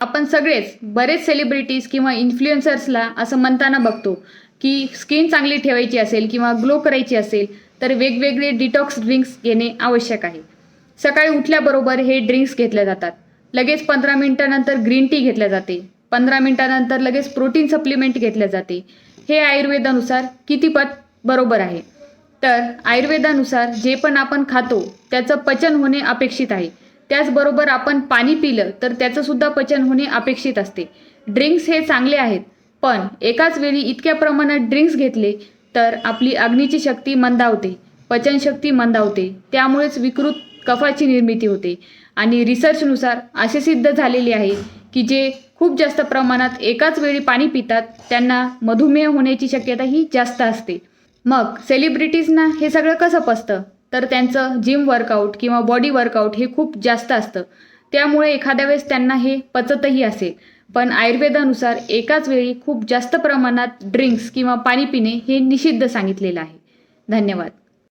आपण सगळेच बरेच सेलिब्रिटीज किंवा इन्फ्लुएन्सर्सला असं म्हणताना बघतो की स्किन चांगली ठेवायची असेल किंवा ग्लो करायची असेल तर वेगवेगळे डिटॉक्स ड्रिंक्स घेणे आवश्यक आहे. सकाळी उठल्याबरोबर हे ड्रिंक्स घेतल्या जातात. लगेच पंधरा मिनिटानंतर ग्रीन टी घेतल्या जाते. पंधरा मिनिटानंतर लगेच प्रोटीन सप्लिमेंट घेतल्या जाते. हे आयुर्वेदानुसार कितीपत बरोबर आहे. तर आयुर्वेदानुसार जे पण आपण खातो त्याचं पचन होणे अपेक्षित आहे. त्याचबरोबर आपण पाणी पिलं तर त्याचंसुद्धा पचन होणे अपेक्षित असते. ड्रिंक्स हे चांगले आहेत पण एकाच वेळी इतक्या प्रमाणात ड्रिंक्स घेतले तर आपली अग्नीची शक्ती मंदावते पचनशक्ती मंदावते. त्यामुळेच विकृत कफाची निर्मिती होते. आणि रिसर्चनुसार असे सिद्ध झालेले आहे की जे खूप जास्त प्रमाणात एकाच वेळी पाणी पितात त्यांना मधुमेह होण्याची शक्यताही जास्त असते. मग सेलिब्रिटीजना हे सगळं कसं पचतं? तर त्यांचं जिम वर्कआउट किंवा बॉडी वर्कआउट हे खूप जास्त असतं. त्यामुळे एखाद्या वेळेस त्यांना हे पचतही असेल पण आयुर्वेदानुसार एकाच वेळी खूप जास्त प्रमाणात ड्रिंक्स किंवा पाणी पिणे हे निषिद्ध सांगितलेलं आहे. धन्यवाद.